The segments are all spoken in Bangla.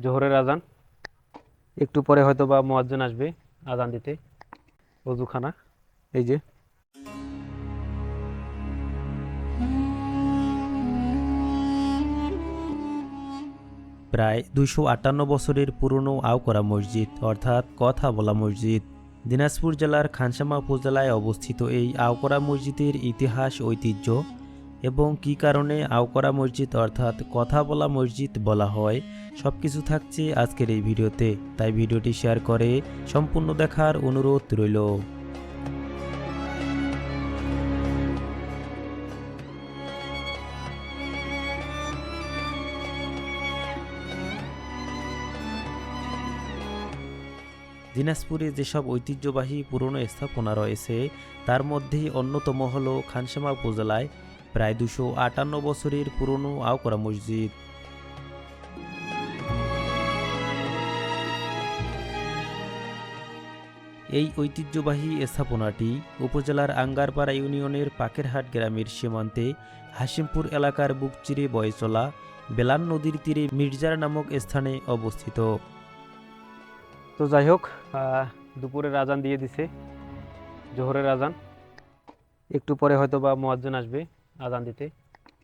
জোহরের আজান। একটু পরে হয়তো বা মোয়াজ্জেন আসবে আজান দিতে। অজুখানা। এই যে। প্রায় দুইশো আটান্ন বছরের পুরনো আওকরা মসজিদ, অর্থাৎ কথা বলা মসজিদ। দিনাজপুর জেলার খানসামা উপজেলায় অবস্থিত এই আওকরা মসজিদের ইতিহাস, ঐতিহ্য এবং কি কারণে আওকরা মসজিদ, অর্থাৎ কথা বলা মসজিদ বলা হয় সব কিছু থাকছে আজকের এই ভিডিওতে। তাই ভিডিওটি শেয়ার করে সম্পূর্ণ দেখার অনুরোধ রইল। দিনাজপুরে যেসব ঐতিহ্যবাহী পুরনো স্থাপনা রয়েছে, তার মধ্যেই অন্যতম হল খানসামা উপজেলায় প্রায় দুশো আটান্ন বছরের পুরনো আওকরা মসজিদ। এই ঐতিহ্যবাহী স্থাপনাটি উপজেলার আঙ্গারপাড়া ইউনিয়নের পাকেরহাট গ্রামের সীমান্তে হাসিমপুর এলাকার বুক চিরে বয়ে চলা বেলান নদীর তীরে মির্জার নামক স্থানে অবস্থিত। তো যাই হোক দুপুরের আজান দিয়ে দিছে, জোহরের আজান। একটু পরে হয়তো বা মোয়াজ্জেন আসবে। আজান দিতে।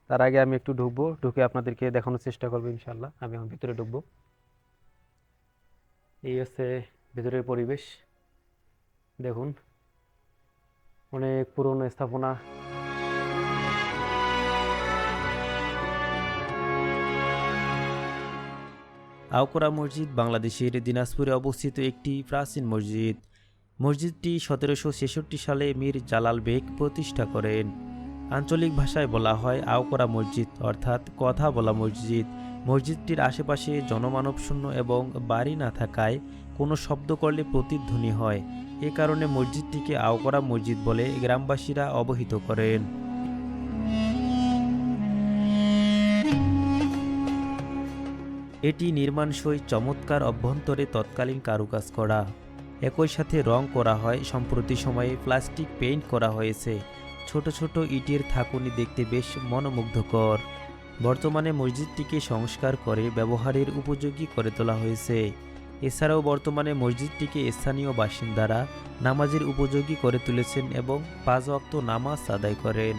তার আগে আমি একটু ঢুকবো, ঢুকে আপনাদেরকে দেখানোর চেষ্টা করব ইনশাল্লাহ আমি আমার ভিতরে ঢুকবো। এই হচ্ছে ভিতরের পরিবেশ। দেখুন, অনেক পুরনো স্থাপনা। আওকরা মসজিদ বাংলাদেশের দিনাজপুরে অবস্থিত একটি প্রাচীন মসজিদ। মসজিদটি সতেরোশো ছেষট্টি সালে মীর জালাল বেগ প্রতিষ্ঠা করেন। আঞ্চলিক ভাষায় বলা হয় আওকরা মসজিদ, অর্থাৎ কথা বলা মসজিদ। মসজিদটির আশেপাশে জনমানবশূন্য এবং বাড়ি না থাকায় কোনো শব্দ করলে প্রতিধ্বনি হয়। এ কারণে মসজিদটিকে আওকরা মসজিদ বলে গ্রামবাসীরা অবহিত করেন। এটি নির্মাণসই চমৎকার অভ্যন্তরে তৎকালীন কারুকাজ করা। একই সাথে রং করা হয়, সম্প্রতি সময়ে প্লাস্টিক পেইন্ট করা হয়েছে। ছোট ছোট ইটের থাকুনি দেখতে বেশ মনোমুগ্ধকর। বর্তমানে মসজিদটিকে সংস্কার করে ব্যবহারের উপযোগী করে তোলা হয়েছে। এছাড়াও বর্তমানে মসজিদটিকে স্থানীয় বাসিন্দারা নামাজের উপযোগী করে তুলেছেন এবং পাঁচ অক্ত নামাজ আদায় করেন।